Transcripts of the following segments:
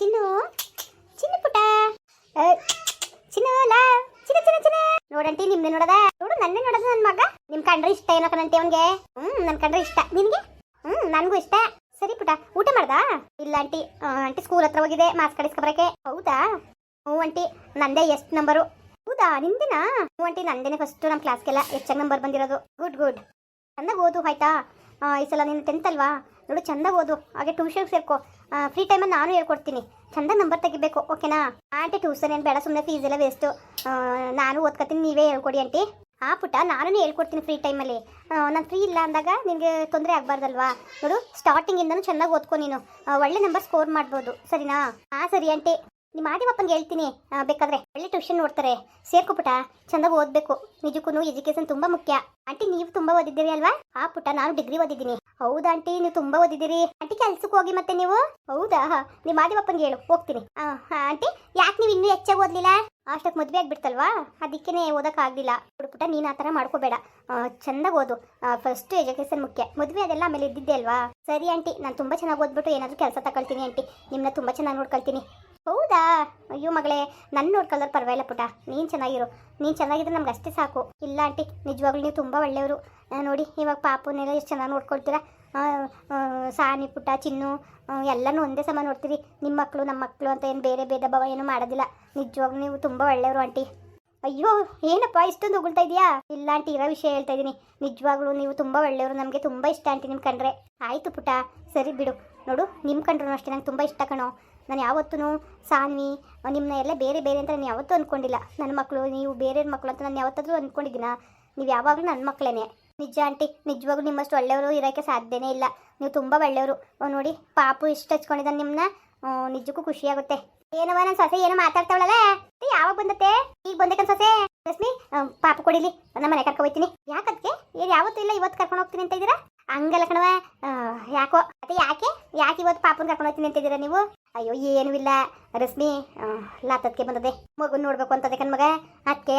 ಚಿನ್ನು. ಚಿನ್ನು ಪುಟ ಚಿನ್ನು, ಲಾ. ಚಿನ್ನ ಚಿನ್ನ ಚಿನ್ನ. ನೋಡಂಟಿ ನಿಮ್ದೆ ನೋಡದ? ನೋಡು, ನನ್ನೇ ನೋಡದ ನನ್ನ ಮಗ. ನಿಮ್ ಕಂಡ್ರೆ ಇಷ್ಟ ಏನೋ ಕಣಂಟಿ ಅವನ್ಗೆ. ಹ್ಮ್, ನನ್ ಕಂಡ್ರೆ ಇಷ್ಟ. ನಿನ್ಗೆ? ಹ್ಮ್, ನನ್ಗೂ ಇಷ್ಟ. ಸರಿ ಪುಟ ಊಟ ಮಾಡ್ದಾ? ಇಲ್ಲ ಆಂಟಿ ಆಂಟಿ ಸ್ಕೂಲ್ ಹತ್ರ ಹೋಗಿದೆ ಮಾಸ್ಕ್ ಕಡಿಸ್ಕೊಬರಕ್ಕೆ ಹೌದಾ? ಹ್ಞೂ ಆಂಟಿ, ನಂದೇ ಎಷ್ಟು ನಂಬರು ಹೌದಾ ನಿಂದೇನಾ ಹ್ಞೂ ಆಂಟಿ, ನಂದೇನೆ ಫಸ್ಟ್ ನಮ್ಮ ಕ್ಲಾಸ್ಗೆಲ್ಲ ಹೆಚ್ಚಾಗಿ ನಂಬರ್ ಬಂದಿರೋದು. ಗುಡ್ ಗುಡ್ ಚೆನ್ನಾಗಿ ಓದು, ಆಯ್ತಾ? ಈ ಸಲ ನೀನು ಟೆಂತ್ ಅಲ್ವಾ? ನೋಡು, ಚಂದಾಗಿ ಓದು. ಹಾಗೆ ಟ್ಯೂಷನ್ಗೆ ಸೇರ್ಕೊ. ಫ್ರೀ ಟೈಮಲ್ಲಿ ನಾನು ಹೇಳ್ಕೊಡ್ತೀನಿ. ಚಂದ ನಂಬರ್ ತೆಗಿಬೇಕು ಓಕೆನಾ ಆಂಟಿ ಟ್ಯೂಷನ್ ಏನು ಬೇಡ ಸುಮ್ಮನೆ ಫೀಸ್ ಎಲ್ಲ ವೇಸ್ಟು ನಾನು ಓದ್ಕೊತೀನಿ ನೀವೇ ಹೇಳ್ಕೊಡಿ ಆಂಟಿ. ಆ ಪುಟ್ಟ ನಾನು ಹೇಳ್ಕೊಡ್ತೀನಿ ಫ್ರೀ ಟೈಮಲ್ಲಿ ನಾನು ಫ್ರೀ ಇಲ್ಲ ಅಂದಾಗ ನಿನಗೆ ತೊಂದರೆ ಆಗಬಾರ್ದಲ್ವಾ? ನೋಡು ಸ್ಟಾರ್ಟಿಂಗಿಂದನೂ ಚೆನ್ನಾಗಿ ಓದ್ಕೊ ನೀನು. ಒಳ್ಳೆ ನಂಬರ್ ಸ್ಕೋರ್ ಮಾಡ್ಬೋದು, ಸರಿನಾ? ಹಾಂ ಸರಿ ಆಂಟಿ. ನಿಮ್ಮ ಆದಿವಪ್ಪನಿಗೆ ಹೇಳ್ತೀನಿ. ಬೇಕಾದ್ರೆ ಒಳ್ಳೆ ಟ್ಯೂಷನ್ ನೋಡ್ತಾರೆ. ಸೇರ್ಕೊ ಪುಟ ಓದ್ಬೇಕು. ನಿಜಕ್ಕೂ ಎಜುಕೇಶನ್ ತುಂಬ ಮುಖ್ಯ. ಆಂಟಿ, ನೀವು ತುಂಬ ಓದಿದ್ದೀರಿ ಅಲ್ವಾ? ಆ ಪುಟ ನಾನು ಡಿಗ್ರಿ ಓದಿದ್ದೀನಿ. ಹೌದಾ ಆಂಟಿ, ನೀವು ತುಂಬ ಓದಿದ್ದೀರಿ. ಆಂಟಿ, ಕೆಲ್ಸಕ್ಕೆ ಹೋಗಿ ಮತ್ತೆ ನೀವು? ಹೌದಾ? ನಿಮ್ಮ ಆದಿವಪ್ಪನಿಗೆ ಹೇಳು. ಹೋಗ್ತೀನಿ. ಆಂಟಿ, ಯಾಕೆ ನೀವು ಇನ್ನೂ ಹೆಚ್ಚಾಗಿ ಓದಲಿಲ್ಲ? ಅಷ್ಟಕ್ಕೆ ಮದುವೆ ಆಗ್ಬಿಡ್ತಲ್ವಾ? ಅದಕ್ಕೇ ಓದೋಕ್ಕಾಗಲಿಲ್ಲ ಪುಟ್ಟ ನೀನು ಆ ಥರ ಮಾಡ್ಕೋಬೇಡ. ಚೆಂದಾಗಿ ಓದು. ಫಸ್ಟ್ ಎಜುಕೇಶನ್ ಮುಖ್ಯ. ಮದುವೆ ಅದೆಲ್ಲ ಆಮೇಲೆ ಇದ್ದಿದ್ದೆ ಅಲ್ವಾ? ಸರಿ ಆಂಟಿ, ನಾನು ತುಂಬ ಚೆನ್ನಾಗಿ ಓದ್ಬಿಟ್ಟು ಏನಾದರೂ ಕೆಲಸ ತಗೊಳ್ತೀನಿ ಆಂಟಿ. ನಿಮ್ಮನ್ನ ತುಂಬ ಚೆನ್ನಾಗಿ ನೋಡ್ಕೊಳ್ತೀನಿ. ಹೌದಾ? ಅಯ್ಯೋ ಮಗಳೇ ನನ್ನ ನೋಡ್ಕೊಳ್ಳೋರು ಪರವಾಗಿಲ್ಲ ಪುಟ ನೀನು ಚೆನ್ನಾಗಿರು. ನೀನು ಚೆನ್ನಾಗಿದ್ರೆ ನಮ್ಗೆ ಅಷ್ಟೇ ಸಾಕು. ಇಲ್ಲ ಆಂಟಿ, ನಿಜವಾಗ್ಲೂ ನೀವು ತುಂಬ ಒಳ್ಳೆಯವರು. ನೋಡಿ, ಇವಾಗ ಪಾಪನೆಲ್ಲ ಎಷ್ಟು ಚೆನ್ನಾಗಿ ನೋಡ್ಕೊಳ್ತೀರಾ? ಸಾನಿ ಪುಟ ಚಿನ್ನು ಎಲ್ಲನೂ ಒಂದೇ ಸಮ ನೋಡ್ತೀರಿ ನಿಮ್ಮ ಮಕ್ಕಳು ನಮ್ಮ ಮಕ್ಕಳು ಅಂತ ಏನು ಬೇರೆ ಭೇದ ಭಾವ ಏನು ಮಾಡೋದಿಲ್ಲ. ನಿಜವಾಗ್ಲೂ ನೀವು ತುಂಬ ಒಳ್ಳೆಯವರು ಆಂಟಿ. ಅಯ್ಯೋ, ಏನಪ್ಪ, ಇಷ್ಟೊಂದು ಉಗುಳ್ತಾ ಇದೆಯಾ? ಇಲ್ಲ ಆಂಟಿ, ಇರೋ ವಿಷಯ ಹೇಳ್ತಾ ಇದ್ದೀನಿ ನಿಜವಾಗ್ಲೂ ನೀವು ತುಂಬ ಒಳ್ಳೆಯವರು. ನಮಗೆ ತುಂಬ ಇಷ್ಟ ಆಂಟಿ ನಿಮ್ಮ ಕಂಡ್ರೆ. ಆಯಿತು ಪುಟ ಸರಿ ಬಿಡು. ನೋಡು ನಿಮ್ಮ ಕಂಡ್ರು ಅಷ್ಟೇ ನಂಗೆ ತುಂಬ ಇಷ್ಟ ಕಣೋ. ನಾನು ಯಾವತ್ತೂ ಸಾನ್ವಿ ನಿಮ್ಮನ್ನ ಎಲ್ಲ ಬೇರೆ ಬೇರೆ ಅಂತ ನಾನು ಯಾವತ್ತೂ ಅಂದ್ಕೊಂಡಿಲ್ಲ ನನ್ನ ಮಕ್ಕಳು ನೀವು ಬೇರೆ ಮಕ್ಕಳು ಅಂತ ನಾನು ಯಾವತ್ತಾದರೂ ಅಂದ್ಕೊಂಡಿದ್ದೀನ ನೀವು ಯಾವಾಗಲೂ ನನ್ನ ಮಕ್ಕಳೇ ನಿಜ ಆಂಟಿ, ನಿಜವಾಗ್ಲೂ ನಿಮ್ಮಷ್ಟು ಒಳ್ಳೆಯವರು ಇರೋಕ್ಕೆ ಸಾಧ್ಯನೇ ಇಲ್ಲ. ನೀವು ತುಂಬ ಒಳ್ಳೆಯವರು. ನೋಡಿ, ಪಾಪು ಇಷ್ಟು ಹಚ್ಕೊಂಡಿದ್ದಾನೆ ನಿಮ್ಮನ್ನ ನಿಜಕ್ಕೂ ಖುಷಿಯಾಗುತ್ತೆ ಏನವ ನನ್ನ ಸೊಸೆ ಏನೋ ಮಾತಾಡ್ತಾವಳಲ್ಲ? ಯಾವಾಗ ಬಂದತ್ತೆ? ಈಗ ಬಂದಕ್ಕೆ ಸೊಸೆ? ರಶ್ಮಿ ಪಾಪ ಕೊಡಿಲಿ. ನಮ್ಮ ಮನೆ ಕರ್ಕೊ ಹೋಗ್ತೀನಿ ಯಾಕದಕ್ಕೆ ಏನು ಯಾವತ್ತೂ ಇಲ್ಲ, ಇವತ್ತು ಕರ್ಕೊಂಡು ಹೋಗ್ತೀನಿ ಅಂತ ಇದ್ದೀರಾ? ಹಂಗಲ್ಲ ಕಣವ ಯಾಕೋ? ಅದೇ ಯಾಕೆ? ಯಾಕೆ ಇವತ್ತು ಪಾಪನ ಕರ್ಕೊಂಡು ಹೋಗ್ತೀನಿ ಅಂತಿದ್ದೀರಾ ನೀವು? ಅಯ್ಯೋ, ಏನೂ ಇಲ್ಲ. ರಶ್ಮಿ ಲಾತದ್ಕೆ ಬಂದದೆ ಮಗು ನೋಡ್ಬೇಕು ಅಂತದೆ ಕಣ್ಮಗ ಅದಕ್ಕೆ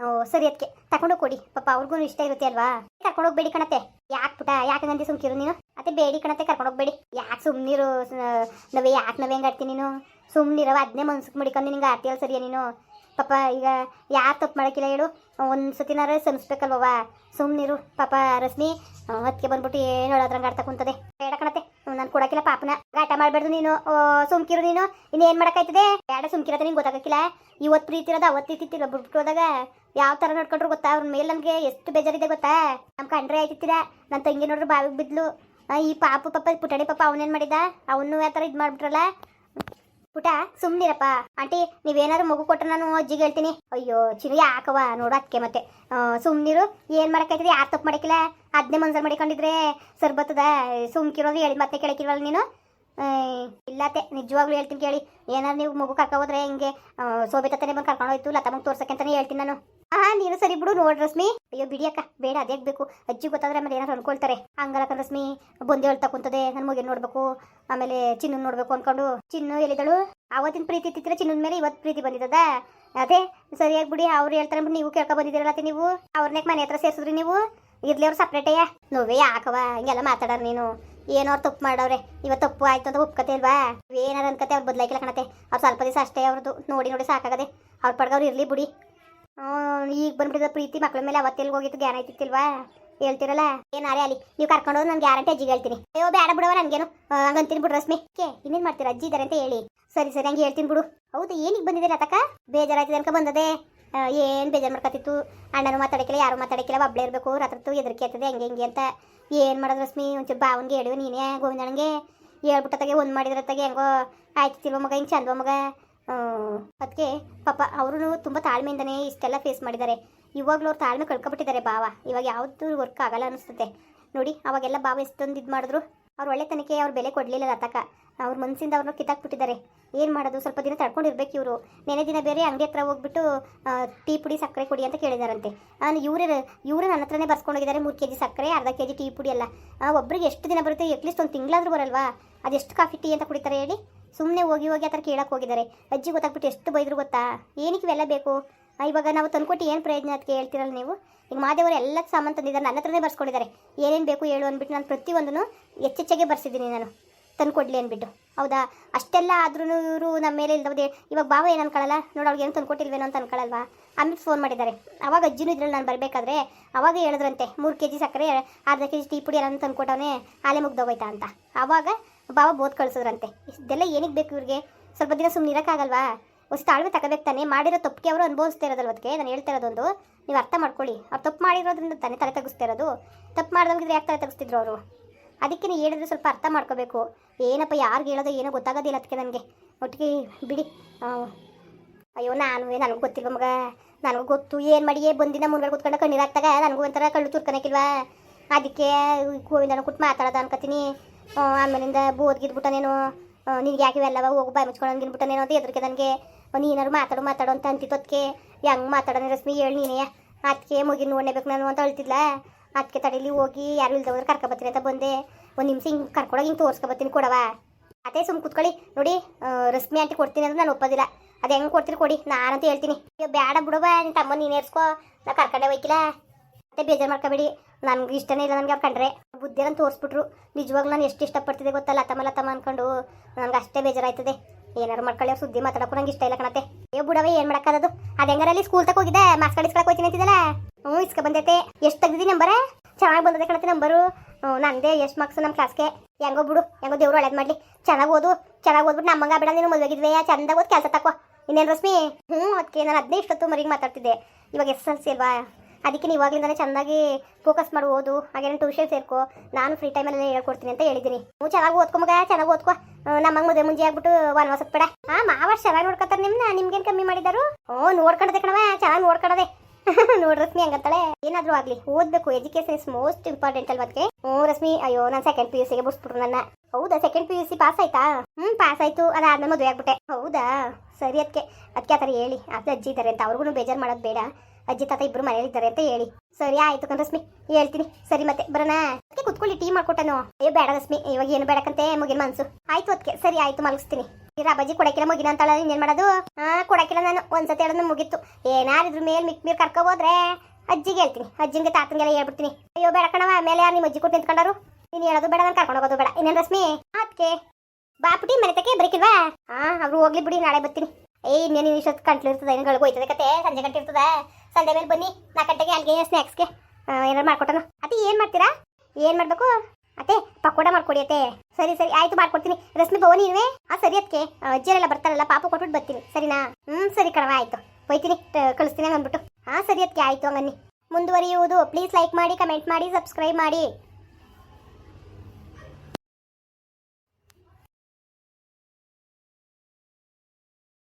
ಓ, ಸರಿ ಅದಕ್ಕೆ ತಗೊಂಡು ಕೊಡಿ. ಪಾಪ ಅವ್ರಿಗೂ ಇಷ್ಟ ಇರುತ್ತೆ ಅಲ್ವಾ? ಕರ್ಕೊಂಡು ಹೋಗ್ಬೇಡಿ ಕಣತೆ ಯಾಕೆ ಪುಟ, ಯಾಕೆ ನಂದಿ ಸುಮ್ಕಿರು ನೀನು? ಅದೇ ಬೇಡಿ ಕಣತೆ ಕರ್ಕೊಂಡು ಹೋಗ್ಬೇಡಿ. ಯಾಕೆ ಸುಮ್ಮನಿರು ನವೆ ಯಾಕೆ ನಾವೇ ಹೆಂಗೆ ಆಡ್ತೀನಿ ನೀನು? ಸುಮ್ಮನಿರವ ಅದನ್ನೇ ಮನ್ಸಕ್ಕೆ ಮಡಿಕೊಂಡು ನಿಂಗೆ ಆಡ್ತೀಯಲ್ಲ ಸರಿಯಾ ನೀನು? ಪಾಪ ಈಗ ಯಾರು ತಪ್ಪು ಮಾಡೋಕ್ಕಿಲ್ಲ ಹೇಳು. ಒಂದು ಸತಿನಾರ ಸನ್ಸ್ಬೇಕಲ್ವವ ಸುಮ್ಮನಿರು ಪಾಪ ರಶ್ಮಿ ಅದಕ್ಕೆ ಬಂದ್ಬಿಟ್ಟು ಏನು ಹೇಳೋದ್ರಂಗೆ ಆಡ್ತಾ ಕುಂತದೆ. ಬೇಡ ಕಣತೆ ನಾನು ಕೊಡಕಿಲ್ಲ ಪಾಪನ. ಗಾಟ ಮಾಡಬಾರ್ದು ನೀನು. ಸುಮ್ಕಿರು ನೀನು. ಇನ್ನೇನು ಮಾಡೋಕ್ಕಾಯ್ತದೆ? ಬೇಡ ಸುಮ್ಕಿರೋದ ನಿಂಗೆ ಗೊತ್ತಾಗಕ್ಕಿಲ್ಲ. ಇವತ್ತು ಪ್ರೀತಿ ಇರೋದ ಅವತ್ತು ತಿಲ್ಲ ಬಿಟ್ಬಿಟ್ಟು ಹೋದಾಗ ಯಾವ ಥರ ನೋಡ್ಕೊಂಡ್ರು ಗೊತ್ತಾ? ಅವ್ರ ಮೇಲೆ ನನಗೆ ಎಷ್ಟು ಬೇಜಾರಿದೆ ಗೊತ್ತಾ? ನಮ್ಮ ಕಂಡ್ರೆ ಆಯ್ತಿತ್ತಿರ? ನನ್ನ ತಂಗಿ ನೋಡ್ರು ಬಾವಿಗೆ ಬಿದ್ಲು. ಈ ಪಾಪು ಪಾಪ, ಪುಟಾಣಿ ಪಾಪ ಅವನೇನು ಮಾಡಿದ? ಅವನು ಯಾವ ಥರ ಇದು ಮಾಡ್ಬಿಟ್ರಲ್ಲ? ಪುಟ ಸುಮ್ಮನಿರಪ್ಪ ಆಂಟಿ, ನೀವೇನಾದ್ರು ಮಗು ಕೊಟ್ರೆ ನಾನು ಅಜ್ಜಿಗೆ ಹೇಳ್ತೀನಿ. ಅಯ್ಯೋ, ಚಿರು ಯಾಕವ ನೋಡು ಮತ್ತೆ. ಸುಮ್ಮನಿರು ಏನು ಮಾಡಕ್ಕಾಯ್ತದೆ? ಯಾರು ತಪ್ಪು ಮಾಡಕ್ಕಿಲ್ಲ? ಅದನ್ನೇ ಮನ್ಸಲ್ಲಿ ಮಾಡಿಕೊಂಡಿದ್ರೆ ಸರ್ ಸುಮ್ಕಿರೋದು ಹೇಳಿ ಮತ್ತೆ ಕೇಳಕ್ಕಿರಲ್ಲ ನೀನು? ಇಲ್ಲತ್ತೆ ನಿಜವಾಗ್ಲೂ ಹೇಳ್ತೀನಿ ಕೇಳಿ. ಏನಾದ್ರು ನೀವು ಮಗು ಕರ್ಕೊ ಹೋದ್ರೆ ಹಿಂಗೆ ಸೋಬಿತತ್ತನೆ ಬಂದು ಕರ್ಕೊಂಡು ಹೋಯ್ತು, ಲತಾ ಬಂದು ತೋರ್ಸಕ್ಕೆ ಅಂತಾನೆ ಹೇಳ್ತೀನಿ ನಾನು. ಹಾ ನೀನು ಸರಿ ಬಿಡು, ನೋಡ್ ರಶ್ಮಿ. ಅಯ್ಯೋ, ಬಿಡಿ ಅಕ್ಕ, ಬೇಡ, ಅದೇ ಬೇಕು ಅಜ್ಜಿ ಗೊತ್ತಾದ್ರೆ ಆಮೇಲೆ ಏನಾರು ಅನ್ಕೊಳ್ತಾರೆ. ಹಂಗಲಕ್ಕ ರಶ್ಮಿ. ಬಂದು ಹೇಳ್ತಾ ಕುಂತದೆ ನನ್ನ ಮಗನ್ ನೋಡ್ಬೇಕು. ಆಮೇಲೆ ಚಿನ್ನ ನೋಡ್ಬೇಕು ಅನ್ಕೊಂಡು. ಚಿನ್ನು ಎಲ್ಲಿದಳು ಅವತ್ತಿನ ಪ್ರೀತಿ ಇತ್ತಿದ್ರೆ ಚಿನ್ನದ ಮೇಲೆ ಇವತ್ತು ಪ್ರೀತಿ ಬಂದಿದ್ದದ? ಅದೇ ಸರಿಯಾಗಿ ಬಿಡಿ, ಅವ್ರು ಹೇಳ್ತಾರೆ ನೀವು ಕೇಳ್ಕೊ ಬಂದಿದ್ದೀರಲ್ಲ ನೀವು. ಅವ್ರನ್ನೇ ಮನೆ ಹತ್ರ ಸೇರ್ಸಿದ್ರಿ ನೀವು? ಇರ್ಲಿ ಅವ್ರು ಸಪ್ರೇಟಯ್ಯ ನೋವೇ ಯಾಕವ ಹಿಂಗೆಲ್ಲ ಮಾತಾಡೋರು ನೀನು. ಏನೋ ಅವ್ರು ತಪ್ಪು ಮಾಡವ್ರೆ. ಇವತ್ತು ತಪ್ಪು ಆಯ್ತು ಅಂತ ಒಪ್ಕತೆ ಅಲ್ವಾ? ಏನಾರ ಅನ್ಕತೆ ಅವ್ರು ಬದಲಾಯ್ಕಿಲ್ಲ ಕಣತೆ ಅವ್ರು ಸ್ವಲ್ಪ ದಿವಸ ಅಷ್ಟೇ ಅವ್ರದ್ದು ನೋಡಿ ನೋಡಿ ಸಾಕಾಗದೆ. ಅವ್ರ ಪಡ್ಗವ್ರು ಇರ್ಲಿ ಬಿಡಿ. ಈಗ ಬಂದ್ಬಿಟ್ಟಿದ ಪ್ರೀತಿ. ಮಕ್ಳ ಮೇಲೆ ಅವತ್ತೆಲ್ಲಿ ಹೋಗಿತ್ತು ಜ್ಞಾನ ಐತಿತ್ತಿಲ್ವಾ ಹೇಳ್ತಿರಲ್ಲ? ಏನಾರೇ ಅಲ್ಲಿ? ನೀವು ಕರ್ಕೊಂಡು ನಾನು ಗ್ಯಾರಂಟಿ ಅಜ್ಜಿಗೆ ಹೇಳ್ತೀನಿ. ಅಯ್ಯೋ, ಬೇಡ ಬಿಡವ ನನಗೇನು. ಹಂಗಂತೀನಿ ಬಿಡು ರಶ್ಮಿ. ಕೇ, ಇನ್ನೇನು ಮಾಡ್ತೀರ? ಅಜ್ಜಿ ಇದಾರೆ ಅಂತ ಹೇಳಿ. ಸರಿ ಸರಿ, ಹಂಗೆ ಹೇಳ್ತೀನಿ ಬಿಡು. ಹೌದು ಏನಿಗೆ ಬಂದಿದ್ದೀರಾ ತಕ್ಕ? ಬೇಜಾರಾಯ್ತದೆ ಅನ್ಕ ಬಂದದೆ ಏನು ಬೇಜಾರು ಮಾಡ್ಕೊತಿತ್ತು? ಅಣ್ಣನು ಮಾತಾಡಕ್ಕಿಲ್ಲ, ಯಾರು ಮಾತಾಡಕ್ಕಿಲ್ಲ, ಒಬ್ಳೇ ಇರಬೇಕು. ರಾತ್ರಿ ಹೆದರಿಕೆ ಆಗ್ತದೆ ಹಂಗೆ, ಹಿಂಗೆ ಅಂತ. ಏನು ಮಾಡೋದು ರಶ್ಮಿ? ಒಂಚೂರು ಬಾವನ್ಗೆ ಹೇಳಿವೆ ನೀನೇ, ಗೋವಿಂದಣ್ಣಗೆ. ಹೇಳ್ಬಿಟ್ಟತ್ತಾಗೆ ಒಂದು ಮಾಡಿದ್ರತ್ತಾಗೆ ಹೆಂಗೋ. ಆಯ್ತಿತ್ತಿಲ್ವ ಮಗ, ಹಿಂಗೆ ಚಂದವ ಮಗ? ಅದಕ್ಕೆ ಪಾಪ ಅವರು ತುಂಬ ತಾಳ್ಮೆಯಿಂದನೇ ಇಷ್ಟೆಲ್ಲ ಫೇಸ್ ಮಾಡಿದ್ದಾರೆ. ಇವಾಗಲೂ ಅವ್ರು ತಾಳ್ಮೆ ಕಳ್ಕೊಬಿಟ್ಟಿದ್ದಾರೆ ಬಾವ ಇವಾಗ ಯಾವುದು ವರ್ಕ್ ಆಗಲ್ಲ ಅನಿಸ್ತದೆ ನೋಡಿ, ಅವಾಗೆಲ್ಲ ಬಾವ ಎಷ್ಟೊಂದು ಇದು ಮಾಡಿದ್ರು. ಅವ್ರು ಒಳ್ಳೆತನಕ್ಕೆ ಅವ್ರು ಬೆಲೆ ಕೊಡಲಿಲ್ಲ ಲತಕ. ಅವ್ರ ಮನಸ್ಸಿಂದ ಅವ್ರನ್ನ ಕಿತ್ತಾಕ್ಬಿಟ್ಟಿದ್ದಾರೆ. ಏನು ಮಾಡೋದು? ಸ್ವಲ್ಪ ದಿನ ತಡ್ಕೊಂಡಿರ್ಬೇಕು ಇವರು. ನೆನೆ ದಿನ ಬೇರೆ ಅಂಗಡಿ ಹತ್ರ ಹೋಗ್ಬಿಟ್ಟು ಟೀ ಪುಡಿ ಸಕ್ಕರೆ ಕುಡಿ ಅಂತ ಕೇಳಿದಾರಂತೆ. ನಾನು ಇವರೇ ಇವರೇ ನನ್ನ ಹತ್ರನೇ ಬರ್ಸ್ಕೊಂಡೋಗಿದ್ದಾರೆ ಮೂರು ಕೆ ಜಿ ಸಕ್ಕರೆ, ಅರ್ಧ ಕೆ ಜಿ ಟೀ ಪುಡಿ ಎಲ್ಲ. ಒಬ್ಬರಿಗೆ ಎಷ್ಟು ದಿನ ಬರುತ್ತೆ? ಅಟ್ಲೀಸ್ಟ್ ಒಂದು ತಿಂಗಳಾದರೂ ಬರಲ್ವಾ? ಅದೆಷ್ಟು ಕಾಫಿ ಟೀ ಅಂತ ಕುಡಿತಾರೆ ಹೇಳಿ. ಸುಮ್ಮನೆ ಹೋಗಿ ಹೋಗಿ ಆ ಥರ ಕೇಳಕ್ಕೆ ಹೋಗಿದ್ದಾರೆ. ಅಜ್ಜಿ ಗೊತ್ತಾಗ್ಬಿಟ್ಟು ಎಷ್ಟು ಬೈದ್ರು ಗೊತ್ತಾ? ಏನಕ್ಕೆ ಇವೆಲ್ಲ ಬೇಕು? ಇವಾಗ ನಾವು ತಂದ್ಕೊಟ್ಟು ಏನು ಪ್ರಯೋಜನ ಅದಕ್ಕೆ ಹೇಳ್ತಿರಲ್ಲ ನೀವು? ಈಗ ಮಾದೇವರು ಎಲ್ಲ ಸಾಮಾನು ತಂದಿದ್ದಾರೆ, ನನ್ನ ಹತ್ರನೇ ಬರ್ಸ್ಕೊಂಡಿದ್ದಾರೆ. ಏನೇನು ಬೇಕು ಹೇಳು ಅಂದ್ಬಿಟ್ಟು ನಾನು ಪ್ರತಿಯೊಂದನ್ನು ಹೆಚ್ಚೆಚ್ಚಾಗೆ ಬರ್ಸಿದ್ದೀನಿ ನಾನು. ತಂದ್ಕೊಡ್ಲಿ ಅಂದ್ಬಿಟ್ಟು. ಹೌದಾ? ಅಷ್ಟೆಲ್ಲ ಆದ್ರೂ ಇವರು ನಮ್ಮ ಮೇಲೆ ಇಲ್ದವ್ದೆ ಇವಾಗ ಬಾವ ಏನು ಅನ್ಕೊಳ್ಳಲ್ಲ ನೋಡಿ ಅವ್ರಿಗೆ ಏನು ತಂದ್ಕೊಟ್ಟಿಲ್ವೇನೋ ಅಂತ ಅನ್ಕೊಳ್ಳಲ್ವಾ ಆಮೇಲೆ ಫೋನ್ ಮಾಡಿದ್ದಾರೆ. ಅವಾಗ ಅಜ್ಜಿನೂ ಇದ್ರಲ್ಲಿ ನಾನು ಬರಬೇಕಾದ್ರೆ ಅವಾಗ ಹೇಳಿದ್ರಂತೆ, ಮೂರು ಕೆ ಜಿ ಸಕ್ಕರೆ, ಅರ್ಧ ಕೆ ಜಿ ಟೀ ಪುಡಿ ಎಲ್ಲ ತಂದ್ಕೊಟ್ಟವನೇ, ಆಲೆ ಮುಗ್ದೋಗೋಯ್ತಾ ಅಂತ. ಆವಾಗ ಬಾವ ಬೋದ್ ಕಳ್ಸಿದ್ರಂತೆ. ಇದೆಲ್ಲ ಏನಕ್ಕೆ ಬೇಕು ಇವ್ರಿಗೆ? ಸ್ವಲ್ಪ ದಿನ ಸುಮ್ಮನೆ ಇರೋಕ್ಕಾಗಲ್ವಾ ಹೊಸ ತಾಳ್ಮೆ ತಗೋಬೇಕು ತಾನೆ. ಮಾಡಿರೋ ತಪ್ಪಿಗೆ ಅವರು ಅನುಭವಿಸ್ತಾ ಇರೋದಲ್ವ ಅದಕ್ಕೆ ನಾನು ಹೇಳ್ತಾ ಇರೋದೊಂದು, ನೀವು ಅರ್ಥ ಮಾಡ್ಕೊಳ್ಳಿ. ಅವ್ರು ತಪ್ಪು ಮಾಡಿರೋದ್ರಿಂದ ತಾನೇ ತಲೆ ತಗಿಸ್ತಾ ಇರೋದು. ತಪ್ಪು ಮಾಡಿದವ್ರಿಗೆ ಯಾಕೆ ತಲೆ ತಗಿಸ್ತಿದ್ರು ಅವರು? ಅದಕ್ಕೆ ನೀವು ಹೇಳಿದ್ರೆ ಸ್ವಲ್ಪ ಅರ್ಥ ಮಾಡ್ಕೋಬೇಕು. ಏನಪ್ಪ, ಯಾರಿಗೆ ಹೇಳೋದು ಏನೋ ಗೊತ್ತಾಗೋದಿಲ್ಲ ಅದಕ್ಕೆ ನನಗೆ. ಒಟ್ಟಿಗೆ ಬಿಡಿ. ಅಯ್ಯೋ, ನಾನು ನನಗೂ ಗೊತ್ತಿಲ್ವ ಮಗ? ನನಗೂ ಗೊತ್ತು. ಏನು ಮಾಡಿಯೇ ಬಂದಿನ ಮುಂದೆ ಕೂತ್ಕೊಂಡು ಕಣ್ಣೀರಾಗ್ತಾಗ ನನಗೂ ಒಂಥರ ಕಳ್ಳು ತುರ್ಕೊಳಕ್ಕಿಲ್ವಾ ಅದಕ್ಕೆ ಗೋವಿಂದನ ಕೂತ್ ಮಾತಾಡೋದು ಅನ್ಕೋತೀನಿ ಆಮೇಲಿಂದ ಬೋದ್ಗಿದ್ಬಿಟ್ಟನೇನು ನಿನಗೆ ಯಾಕೆ ಇವೆಲ್ಲವ ಹೋಗು, ಬಾಯಿ ಮುಚ್ಕೊಳಂಗಿನ್ಬಿಟ್ಟನೇನೋ ಅಂತ ಎದ್ರಿಗೆ ನನಗೆ. ನೀನಾರು ಮಾತಾಡು ಮಾತಾಡು ಅಂತ ಅಂತಿತ್ತೊತ್ಕೆ ಹೆಂಗೆ ಮಾತಾಡೋಣ ರಶ್ಮಿ, ಹೇಳಿ ನೀನೇ. ಅದಕ್ಕೆ ಮುಗಿನ ನೋಡಬೇಕು ನಾನು ಅಂತ ಅಳ್ತಿದ್ಲ. ಅದಕ್ಕೆ ತಡೀಲಿ ಹೋಗಿ, ಯಾರು ಇಲ್ದವ್ರು ಕರ್ಕೊಬತ್ತೀನಿ ಅಂತ ಬಂದೆ. ಒಂದು ನಿಮಿಷ ಹಿಂಗೆ ಕರ್ಕೊಳಗೆ ಹಿಂಗೆ ತೋರ್ಸ್ಕೊಬತ್ತೀನಿ ಕೊಡವ ಅದೇ ಸುಮ್ ಕುತ್ಕೊಳ್ಳಿ, ನೋಡಿ ರಶ್ಮಿ ಆಂಟಿ ಕೊಡ್ತೀನಿ ಅಂದ್ರೆ ನಾನು ಒಪ್ಪೋದಿಲ್ಲ. ಅದು ಹೆಂಗೆ ಕೊಡ್ತೀರಿ ಕೊಡಿ, ನಾನಂತ ಹೇಳ್ತೀನಿ. ಅಯ್ಯೋ ಬೇಡ ಬಿಡುವ ನಿನ್ನ ತಮ್ಮ ನೀನು ಏರ್ಸ್ಕೋ. ನಾ ಕರ್ಕೊಂಡೆ ಹೋಯ್ಕಿಲ್ಲ. ಮತ್ತೆ ಬೇಜಾರು ಮಾಡ್ಕೋಬೇಡಿ. ನನ್ಗೆ ಇಷ್ಟನೇ ಇಲ್ಲ ನನಗೆ ಕಂಡ್ರೆ. ಬುದ್ಧಿಯನ್ನು ತೋರಿಸ್ಬಿಟ್ರು. ನಿಜವಾಗ್ಲೂ ನಾನು ಎಷ್ಟು ಇಷ್ಟಪಡ್ತಿದ್ದೆ ಗೊತ್ತಲ್ಲ? ತಮ್ಮ ಲತಮ್ಮ ಅನ್ಕೊಂಡು ನನಗೆ ಅಷ್ಟೇ ಬೇಜಾರಾಯ್ತದೆ. ಏನಾರು ಮಾಡ್ಕೊಳ್ಳಿ ಸುದ್ದಿ ಮಾತಾಡೋಕ್ಕೂ ನಂಗೆ ಇಷ್ಟ ಇಲ್ಲ ಕಣತೆ ಏ ಬಿಡವೆ, ಏನು ಮಾಡೋಕ್ಕದು ಅದು ಹೆಂಗಾರಲ್ಲಿ ಸ್ಕೂಲ್ ತಕ ಹೋಗಿದ್ದೆ? ಮಾರ್ಕ್ಸ್ ಕಳಿಸ್ಕೊಳಕ್ಕೆ ಹೋಗ್ತೀನಿ ಅಂತಿದ್ದಲ್ಲ? ಹ್ಞೂ, ಇಸ್ಕೊ ಬಂದೈತೆ. ಎಷ್ಟು ತೆಗ್ದಿದ್ದೀನಿ ನಂಬರ ಚೆನ್ನಾಗಿ ಬಂದದೆ ಕಣತೆ ನಂಬರು ನಂದೇ ಎಷ್ಟು ಮಾರ್ಕ್ಸ್ ನಮ್ಮ ಕ್ಲಾಸ್ಗೆ ಹೆಂಗೋ ಬಿಡು, ಹೆಂಗೋ ದೇವ್ರು ಒಳ್ಳೇದು ಮಾಡಲಿ. ಚೆನ್ನಾಗಿ ಓದು, ಚೆನ್ನಾಗಿ ಓದ್ಬಿಟ್ಟು ನಮ್ಮಂಗ ಬೇಡ ನೀನು ಮದುವೆಗಿದ್ವೆ ಚಂದ ಓದ್ ಕೆಲಸ ತಕೋ. ಇನ್ನೇನು ರಶ್ಮಿ? ಹ್ಞೂ ಅದಕ್ಕೆ ನಾನು ಹದಿನೈದು ಇಷ್ಟೊತ್ತು ಮರಿಗೆ ಮಾತಾಡ್ತಿದ್ದೆ. ಇವಾಗ ಎಸ್ ಎಲ್ ಸಿ ಅಲ್ವಾ? ಅದಕ್ಕೆ ನೀವು ಇವಾಗಲಿಂದಲೇ ಚೆನ್ನಾಗಿ ಫೋಕಸ್ ಮಾಡಿ, ಓದು, ಹಾಗೇನು ಟ್ಯೂಷನ್ ಸೇರ್ಕೋ. ನಾನು ಫ್ರೀ ಟೈಮಲ್ಲಿ ಹೇಳ್ಕೊಡ್ತೀನಿ ಅಂತ ಹೇಳಿದ್ದೀನಿ. ನೀವು ಚೆನ್ನಾಗಿ ಓದ್ಕೊ ಮಗ, ಚೆನ್ನಾಗಿ ಓದ್ಕೊ. ನಮ್ಮಂಗೆ ಮದುವೆ ಮುಂಜೆ ಆಗ್ಬಿಟ್ಟು ವನವಾಸಕ್ಕೆ ಬೇಡ ಹಾಂ ಮಾವ ಚೆನ್ನಾಗಿ ನೋಡ್ಕೊತಾರೆ ನಿಮ್ನ? ನಿಮ್ಗೇನು ಕಮ್ಮಿ ಮಾಡಿದಾರು? ಓ ನೋಡ್ಕೊಂಡದೆ ಕಣವ ಚೆನ್ನಾಗಿ ನೋಡ್ಕೊಡದೆ. ನೋಡ್ ರಶ್ಮಿ ಹಂಗಂತಾಳೆ. ಏನಾದ್ರೂ ಆಗ್ಲಿ, ಓದ್ಬೇಕು. ಎಜುಕೇಶನ್ ಇಸ್ ಮೋಸ್ಟ್ ಇಂಪಾರ್ಟೆಂಟ್ ಅಲ್ವಾ ಅದಕ್ಕೆ ಹ್ಞೂ, ರಶ್ಮಿ. ಅಯ್ಯೋ, ನಾನು ಸೆಕೆಂಡ್ ಪಿ ಯು ಸಿಗೆ ಬಿಡ್ಸ್ಬಿಟ್ರು ನನ್ನ. ಹೌದಾ second P U C pass ಆಯ್ತಾ? ಹ್ಮ್ ಪಾಸ್ ಆಯ್ತು. ಅದಾದ್ಮೇಲೆ ಮದುವೆ ಆಗ್ಬಿಟ್ಟೆ. ಹೌದಾ? ಸರಿ ಅದಕ್ಕೆ ಅದಕ್ಕೆ ಆ ಹೇಳಿ. ಅದು ಅಜ್ಜಿ ಇದ್ದಾರೆ ಅಂತ ಅವ್ರಿಗೂ ಬೇಜಾರು ಮಾಡೋದು ಬೇಡ. ಅಜ್ಜಿ ತಾತ ಇಬ್ರು ಮನೇಲಿದ್ದಾರೆ ಅಂತ ಹೇಳಿ. ಸರಿ, ಆಯ್ತು ಕಣ್ ಹೇಳ್ತೀನಿ. ಸರಿ ಮತ್ತೆ, ಬರೋಣ. ಅದಕ್ಕೆ ಕುತ್ಕೊಳ್ಳಿ, ಟೀ ಮಾಡ್ಕೊಟ್ಟನು. ಅಯ್ಯೋ, ಬೇಡ ರಶ್ಮಿ, ಇವಾಗ ಏನು ಬೇಡಕಂತೆ ಮುಗಿನ ಮನ್ಸು. ಆಯ್ತು ಅದಕ್ಕೆ ಸರಿ, ಆಯ್ತು, ಮಲಗಿಸ್ತೀನಿ. ಈ ರಬ್ಬಜ್ಜಿ ಕೊಡಕಿಲ್ಲ ಮುಗಿನ ಅಂತಾಳ ಏನ್ ಮಾಡೋದು? ಹಾ ಕೊಡಕಿಲ್ಲ ನಾನು. ಒಂದ್ಸತಿ ಹೇಳೋದು ಮುಗೀತು. ಏನಾರಿದ್ರ ಮೇಲೆ ಮಿಕ್ ಮೀರ್ ಕರ್ಕೊ ಹೋದ್ರೆ ಅಜ್ಜಿಗೆ ಹೇಳ್ತೀನಿ. ಅಜ್ಜಿಗೆ ತಾತಂಗೆಲ್ಲ ಹೇಳ್ಬಿಡ್ತೀನಿ. ಅಯ್ಯೋ, ಬೇಡ ಕಣವ ಮೇಲೆ ಯಾರು ನಿಮ್ಮ ಅಜ್ಜಿ ಕೊಟ್ಟು ನಿಂತ್ಕೊಂಡಾರು? ನೀನು ಹೇಳೋದು ಬೇಡ, ನಾನು ಕರ್ಕೊಂಡು ಹೋಗೋದು ಬೇಡ. ಇನ್ನೇನು ರಶ್ಮಿ? ಅದಕ್ಕೆ ಬಾಪುಟಿ ಮನೆ ತಕ್ಕೆ ಬರೀಕಿಲ್ವಾ? ಹಾ, ಅವ್ರು ಹೋಗ್ಲಿ ಬಿಡಿ, ನಾಳೆ ಬರ್ತೀನಿ. ಏಯ್, ಇನ್ನೇನು ಇಷ್ಟೊತ್ತು ಕಂಟ್ಲಿರ್ತದೆ ಏನು ಗಳಿಗೆ ಹೋಯ್ತದೆ ಕತೆ? ಸಂಜೆ ಗಂಟೆ ಇರ್ತದ. ಸಂಜೆ ಮೇಲೆ ಬನ್ನಿ ನಾಲ್ಕು ಗಂಟೆಗೆ ಅಲ್ಲಿಗೆ ಸ್ನ್ಯಾಕ್ಸ್ಗೆ ಏನಾರು ಮಾಡ್ಕೊಟ್ಟನು. ಅದೇ ಏನು ಮಾಡ್ತೀರಾ? ಏನು ಮಾಡಬೇಕು? ಅತ್ತೆ, ಪಕೋಡ ಮಾಡ್ಕೊಡಿ ಅತ್ತೆ. ಸರಿ ಸರಿ, ಆಯ್ತು, ಮಾಡ್ಕೊಡ್ತೀನಿ. ರಶ್ಮಿ, ಬೋ ನೀವೇ ಆ, ಸರಿ ಅದಕ್ಕೆ ಅಜ್ಜಿಯರೆಲ್ಲ ಬರ್ತಾರಲ್ಲ, ಪಾಪ ಕೊಟ್ಬಿಟ್ಟು ಬರ್ತೀನಿ. ಸರಿನಾ? ಹ್ಞೂ ಸರಿ ಕಣವ ಆಯಿತು. ಹೋಯ್ತೀನಿ ಕಳಿಸ್ತೀನಿ ಅಂದ್ಬಿಟ್ಟು ಹಾಂ ಸರಿ ಅದಕ್ಕೆ ಆಯಿತು, ಹಂಗನ್ನಿ. ಮುಂದುವರಿಯುವುದು. ಪ್ಲೀಸ್ ಲೈಕ್ ಮಾಡಿ, ಕಮೆಂಟ್ ಮಾಡಿ, ಸಬ್ಸ್ಕ್ರೈಬ್ ಮಾಡಿ.